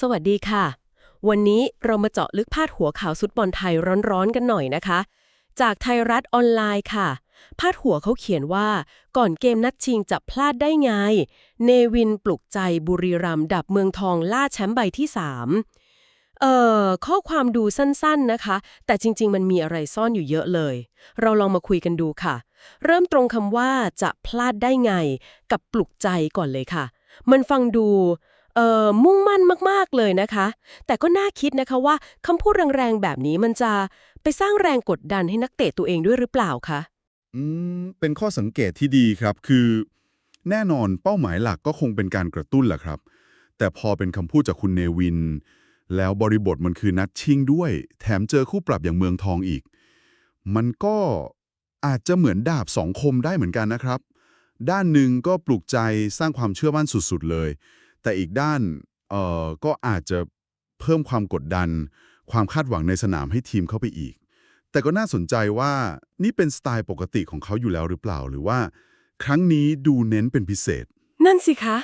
สวัสดีค่ะ วันนี้เรามาเจาะลึกพาดหัวข่าวสุดบอลไทยร้อนๆกันหน่อยนะคะ จากไทยรัฐออนไลน์ค่ะ พาดหัวเขาเขียนว่า ก่อนเกมนัดชิงจะพลาดได้ไง เนวินปลุกใจบุรีรัมดับเมืองทองล่าแชมป์ใบที่ 3 เอ่อ ข้อความดูสั้นๆนะคะ แต่จริง ๆ มันมีอะไรซ่อนอยู่เยอะเลย เราลองมาคุยกันดูค่ะ เริ่มตรงคำว่าจะพลาดได้ไง กับปลุกใจก่อนเลยค่ะ มันฟังดู เอ่อมุ่งมั่นมากๆเลยนะคะ แต่ก็น่าคิดนะคะว่าคำพูดแรงๆแบบนี้มันจะไปสร้างแรงกดดันให้นักเตะตัวเองด้วยหรือเปล่าคะอืมเป็นข้อสังเกตที่ดีครับคือ แน่นอนเป้าหมายหลักก็คงเป็นการกระตุ้นแหละครับ แต่พอเป็นคำพูดจากคุณเนวิน แล้วบริบทมันคือนัดชิงด้วย แถมเจอคู่ปรับอย่างเมืองทองอีก มันก็อาจจะเหมือนดาบสองคมได้เหมือนกันนะครับ ด้านหนึ่งก็ปลุกใจสร้างความเชื่อมั่นสุดๆเลย แต่อีกด้านเอ่อก็อาจจะเพิ่มความกดดัน ความคาดหวังในสนามให้ทีมเข้าไปอีก แต่ก็น่าสนใจว่านี่เป็นสไตล์ปกติของเขาอยู่แล้วหรือเปล่า หรือว่า ครั้งนี้ดูเน้นเป็นพิเศษ นั่นสิคะ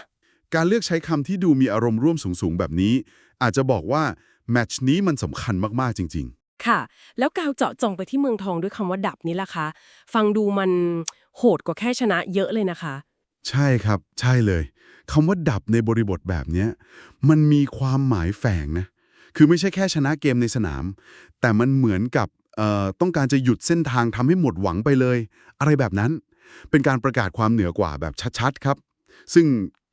การเลือกใช้คำที่ดูมีอารมณ์ร่วมสูงๆ แบบนี้ อาจจะบอกว่าแมตช์นี้มันสำคัญมากๆจริงค่ะ แล้วกาวเจาะจงไปที่เมืองทองด้วยคำว่าดับนี้ล่ะคะ ฟังดูมันโหดกว่าแค่ชนะเยอะเลยนะคะๆใช่ครับ ใช่เลย คำว่าดับในบริบทแบบนี้มันมีความหมายแฝงนะคือไม่ใช่แค่ชนะเกมในสนาม แต่มันเหมือนกับเอ่อต้องการจะหยุดเส้นทางทำให้หมดหวังไปเลย อะไรแบบนั้น เป็นการประกาศความเหนือกว่าแบบชัดๆครับ ซึ่ง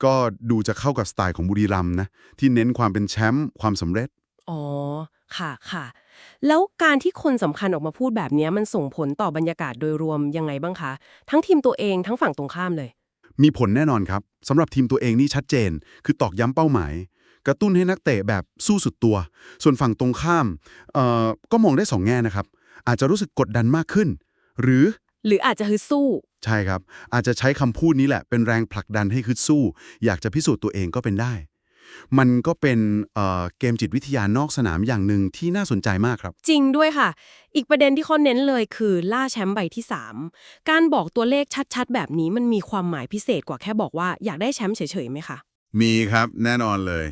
ก็ดูจะเข้ากับสไตล์ของบุรีรัมย์นะที่เน้นความเป็นแชมป์ความสำเร็จ อ๋อ ค่ะค่ะ แล้วการที่คนสำคัญออกมาพูดแบบนี้มันส่งผลต่อบรรยากาศโดยรวมยังไงบ้างคะ ทั้งทีมตัวเองทั้งฝั่งตรงข้ามเลย มีผลแน่นอนครับสำหรับทีมตัวเองนี่ชัดเจน คือตอกย้ำเป้าหมาย กระตุ้นให้นักเตะแบบสู้สุดตัว ส่วนฝั่งตรงข้ามเอ่อก็มองได้สองแง่นะครับ อาจจะรู้สึกกดดันมากขึ้น หรือ หรืออาจจะฮึดสู้ ใช่ครับ อาจจะใช้คำพูดนี้แหละเป็นแรงผลักดันให้คึดสู้ อยากจะพิสูจน์ตัวเองก็เป็นได้ มันก็เป็นเอ่อเกมจิตวิทยานอกสนามอย่างหนึ่งที่น่าสนใจมากครับ จริงด้วยค่ะ อีกประเด็นที่เขาเน้นเลยคือล่าแชมป์ใบที่ 3 การบอกตัวเลขชัดๆ แบบนี้มันมีความหมายพิเศษกว่าแค่บอกว่าอยากได้แชมป์เฉยๆไหมคะมีครับแน่นอนเลย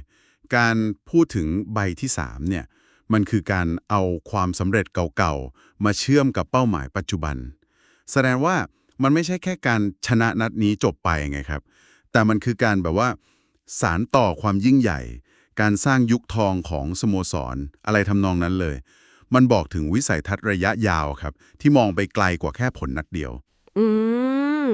การพูดถึงใบที่3เนี่ยมันคือการเอาความสำเร็จเก่าๆ มาเชื่อมกับเป้าหมายปัจจุบัน แสดงว่ามันไม่ใช่แค่การชนะนัดนี้จบไปไงครับ แต่มันคือการแบบว่า สารต่อความยิ่งใหญ่ การสร้างยุคทองของสโมสร อะไรทำนองนั้นเลย มันบอกถึงวิสัยทัศน์ระยะยาวครับ ที่มองไปไกลกว่าแค่ผลนัดเดียว อืม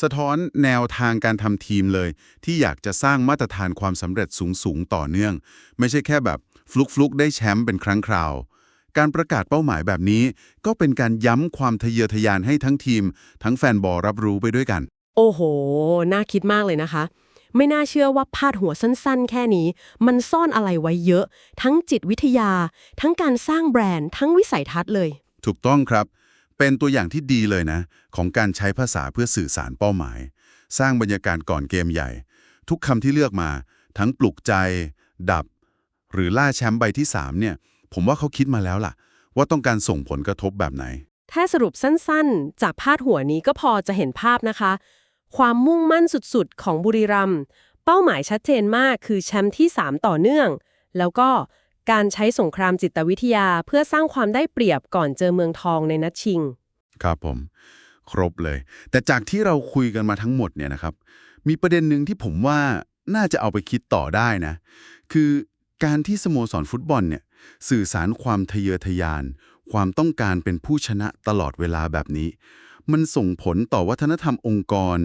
สะท้อนแนวทางการทำทีมเลย ที่อยากจะสร้างมาตรฐานความสำเร็จสูงๆต่อเนื่อง ไม่ใช่แค่แบบฟลุกฟลุกๆได้แชมป์เป็นครั้งคราว การประกาศเป้าหมายแบบนี้ ก็เป็นการย้ำความทะเยอทะยานให้ทั้งทีม ทั้งแฟนบอลรับรู้ไปด้วยกัน โอ้โห น่าคิดมากเลยนะคะ ไม่น่าเชื่อว่าพาดหัวสั้นๆ แค่นี้ มันซ่อนอะไรไว้เยอะ ทั้งจิตวิทยา ทั้งการสร้างแบรนด์ ทั้งวิสัยทัศน์เลย ถูกต้องครับ เป็นตัวอย่างที่ดีเลยนะ ของการใช้ภาษาเพื่อสื่อสารเป้าหมาย สร้างบรรยากาศก่อนเกมใหญ่ ทุกคำที่เลือกมา ทั้งปลุกใจ ดับ หรือล่าแชมป์ใบที่3เนี่ย ผมว่าเขาคิดมาแล้วล่ะ ว่าต้องการส่งผลกระทบแบบไหนถ้าสรุปสั้นๆ จากพาดหัวนี้ก็พอจะเห็นภาพนะคะ ความมุ่งมั่นสุดๆ ของบุรีรัมย์เป้าหมายชัดเจนมากคือแชมป์ที่ 3 ต่อเนื่อง แล้วก็การใช้สงครามจิตวิทยาเพื่อสร้างความได้เปรียบก่อนเจอเมืองทองในนัดชิง ครับผม ครบเลย แต่จากที่เราคุยกันมาทั้งหมดเนี่ยนะครับ มีประเด็นหนึ่งที่ผมว่าน่าจะเอาไปคิดต่อได้นะ คือ การที่สโมสรฟุตบอลเนี่ยสื่อสารความทะเยอทะยาน ความต้องการเป็นผู้ชนะตลอดเวลาแบบนี้ มันส่งผลต่อวัฒนธรรมองค์กร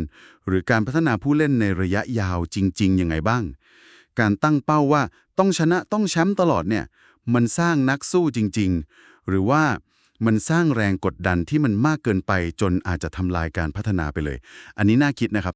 หรือการพัฒนาผู้เล่นในระยะยาวจริงๆยังไงบ้าง การตั้งเป้าว่าต้องชนะต้องแชมป์ตลอดเนี่ยมันสร้างนักสู้จริง ๆ หรือว่ามันสร้างแรงกดดันที่มันมากเกินไปจนอาจจะทำลายการพัฒนาไปเลย อันนี้น่าคิดนะครับ